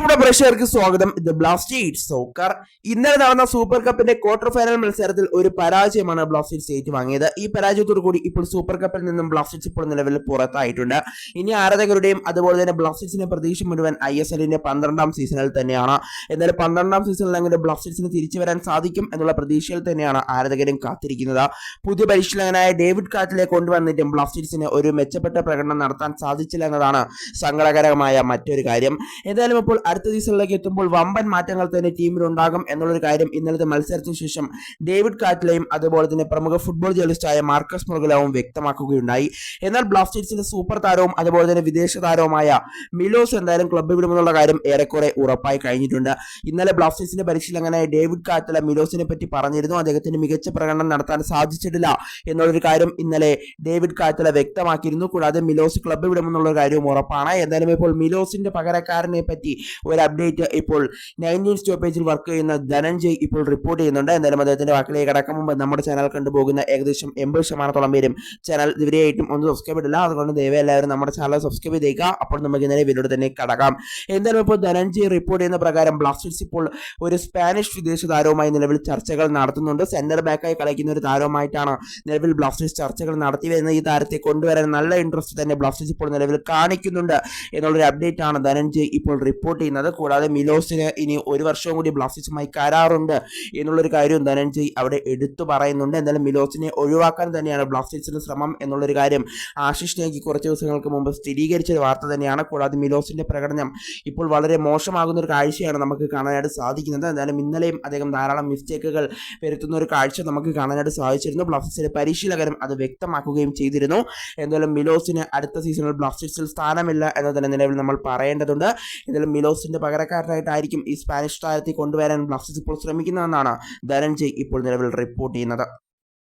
പ്രിയപ്പെട്ട പ്രേക്ഷകർക്ക് സ്വാഗതം. ഇത് ബ്ലാസ്റ്റേഴ്സ് സോക്കർ ഇന്നലെ നടന്ന സൂപ്പർ കപ്പിന്റെ ക്വാർട്ടർ ഫൈനൽ മത്സരത്തിൽ ഒരു പരാജയമാണ് ബ്ലാസ്റ്റേഴ്സ് ഏറ്റുവാങ്ങിയത് ഈ പരാജയത്തോടു കൂടി ഇപ്പോൾ സൂപ്പർ കപ്പിൽ നിന്നും ബ്ലാസ്റ്റേഴ്സ് ഇപ്പോൾ നിലവിൽ പുറത്തായിട്ടുണ്ട്. ഇനി ആരാധകരുടെയും അതുപോലെ തന്നെ ബ്ലാസ്റ്റേഴ്സിന്റെ പ്രതീക്ഷ മുഴുവൻ ഐ എസ് എല്ലിന്റെ പന്ത്രണ്ടാം സീസണിൽ തന്നെയാണ്. എന്നാൽ പന്ത്രണ്ടാം സീസണിൽ അങ്ങനെ ബ്ലാസ്റ്റേഴ്സിന് തിരിച്ചു വരാൻ സാധിക്കും എന്നുള്ള പ്രതീക്ഷയിൽ തന്നെയാണ് ആരാധകരും കാത്തിരിക്കുന്നത്. പുതിയ പരിശീലകനായ ഡേവിഡ് കാറ്റിലെ കൊണ്ടുവന്നിട്ടും ബ്ലാസ്റ്റേഴ്സിന് ഒരു മെച്ചപ്പെട്ട പ്രകടനം നടത്താൻ സാധിച്ചില്ല എന്നതാണ് സങ്കടകരമായ മറ്റൊരു കാര്യം. എന്തായാലും ഇപ്പോൾ അടുത്ത സീസണിലേക്ക് എത്തുമ്പോൾ വമ്പൻ മാറ്റങ്ങൾ തന്നെ ടീമിൽ ഉണ്ടാകും എന്നുള്ളൊരു കാര്യം ഇന്നലത്തെ മത്സരത്തിന് ശേഷം ഡേവിഡ് കാറ്റ്ലയും അതുപോലെ തന്നെ പ്രമുഖ ഫുട്ബോൾ ജേർണലിസ്റ്റായ മാർക്കസ് മുറുകലാവും വ്യക്തമാക്കുകയുണ്ടായി. എന്നാൽ ബ്ലാസ്റ്റേഴ്സിന്റെ സൂപ്പർ താരവും അതുപോലെ തന്നെ വിദേശ താരവുമായ മിലോസ് എന്തായാലും ക്ലബ്ബ് വിടുമെന്നുള്ള കാര്യം ഏറെക്കുറെ ഉറപ്പായി കഴിഞ്ഞിട്ടുണ്ട്. ഇന്നലെ ബ്ലാസ്റ്റേഴ്സിന്റെ പരിശീലകനായ ഡേവിഡ് കാറ്റല മിലോസിനെ പറ്റി പറഞ്ഞിരുന്നു. അദ്ദേഹത്തിന് മികച്ച പ്രകടനം നടത്താൻ സാധിച്ചിട്ടില്ല എന്നുള്ളൊരു കാര്യം ഇന്നലെ ഡേവിഡ് കാറ്റല വ്യക്തമാക്കിയിരുന്നു. കൂടാതെ മിലോസ് ക്ലബ്ബ് വിടുമെന്നുള്ള കാര്യവും ഉറപ്പാണ്. എന്തായാലും ഇപ്പോൾ മിലോസിന്റെ പകരക്കാരനെ പറ്റി ഒരു അപ്ഡേറ്റ് ഇപ്പോൾ നയന്റീൻ സ്റ്റോപ്പേജിൽ വർക്ക് ചെയ്യുന്ന ധനഞ്ജയ് ഇപ്പോൾ റിപ്പോർട്ട് ചെയ്യുന്നുണ്ട്. എന്തായാലും അദ്ദേഹത്തിന്റെ വാക്കിലേക്ക് കടക്കും മുമ്പ് നമ്മുടെ ചാനൽ കണ്ടുപോകുന്ന ഏകദേശം എൺപത് ശതമാനത്തോളം പേരും ചാനൽ ഇതുവരെയായിട്ടും ഒന്ന് സബ്സ്ക്രൈബ് ഇടില്ല അതുകൊണ്ട് ദയവ് എല്ലാവരും നമ്മുടെ ചാനൽ സബ്സ്ക്രൈബ് ചെയ്തേക്കുക. അപ്പോൾ നമുക്ക് ഇന്നലെ വീഡിയോ തന്നെ കടക്കാം. എന്തായാലും ഇപ്പോൾ ധനഞ്ജയ് റിപ്പോർട്ട് ചെയ്യുന്ന പ്രകാരം ബ്ലാസ്റ്റേഴ്സ് ഇപ്പോൾ ഒരു സ്പാനിഷ് വിദേശ താരവുമായി നിലവിൽ ചർച്ചകൾ നടത്തുന്നുണ്ട്. സെന്റർ ബാക്കായി കളിക്കുന്ന ഒരു താരവുമായിട്ടാണ് നിലവിൽ ബ്ലാസ്റ്റേഴ്സ് ചർച്ചകൾ നടത്തി വരുന്ന ഈ താരത്തെ കൊണ്ടുവരാൻ നല്ല ഇൻട്രസ്റ്റ് തന്നെ ബ്ലാസ്റ്റേഴ്സ് ഇപ്പോൾ നിലവിൽ കാണിക്കുന്നുണ്ട്. എന്നുള്ളൊരു അപ്ഡേറ്റ് ആണ് ധനഞ്ജയ് ഇപ്പോൾ റിപ്പോർട്ട് ചെയ്യുന്നത്. കൂടാതെ മിലോസിന് ഇനി ഒരു വർഷവും കൂടി ബ്ലാസ്റ്റേഴ്സുമായി കരാറുണ്ട് എന്നുള്ളൊരു കാര്യം ധനഞ്ജയ് അവിടെ എടുത്തു പറയുന്നുണ്ട്. എന്തായാലും മിലോസിനെ ഒഴിവാക്കാൻ തന്നെയാണ് ബ്ലാസ്റ്റേഴ്സിന്റെ ശ്രമം എന്നുള്ളൊരു കാര്യം ആശിഷ് നേഗി കുറച്ച് ദിവസങ്ങൾക്ക് മുമ്പ് സ്ഥിരീകരിച്ച വാർത്ത തന്നെയാണ്. കൂടാതെ മിലോസിന്റെ പ്രകടനം ഇപ്പോൾ വളരെ മോശമാകുന്ന ഒരു കാഴ്ചയാണ് നമുക്ക് കാണാനായിട്ട് സാധിക്കുന്നത്. എന്തായാലും ഇന്നലെയും അദ്ദേഹം ധാരാളം മിസ്റ്റേക്കുകൾ വരുത്തുന്ന ഒരു കാഴ്ച നമുക്ക് കാണാനായിട്ട് സാധിച്ചിരുന്നു. ബ്ലാസ്റ്റേഴ്സിന്റെ പരിശീലകരും അത് വ്യക്തമാക്കുകയും ചെയ്തിരുന്നു. എന്തായാലും മിലോസിന് അടുത്ത സീസണിൽ ബ്ലാസ്റ്റേഴ്സിൽ സ്ഥാനമില്ല എന്ന് തന്നെ നിലവിൽ നമ്മൾ പറയേണ്ടതുണ്ട്. എന്തായാലും മിലോസിന്റെ പകരക്കാരനായിട്ടായിരിക്കും ഈ സ്പാനിഷ് താരത്തെ കൊണ്ടുവരാൻ ബ്ലാസ്റ്റേഴ്സ് ഇപ്പോൾ ശ്രമിക്കുന്നതെന്നാണ് ധനഞ്ജയ് ഇപ്പോൾ നിലവിൽ റിപ്പോർട്ട് ചെയ്യുന്നത്.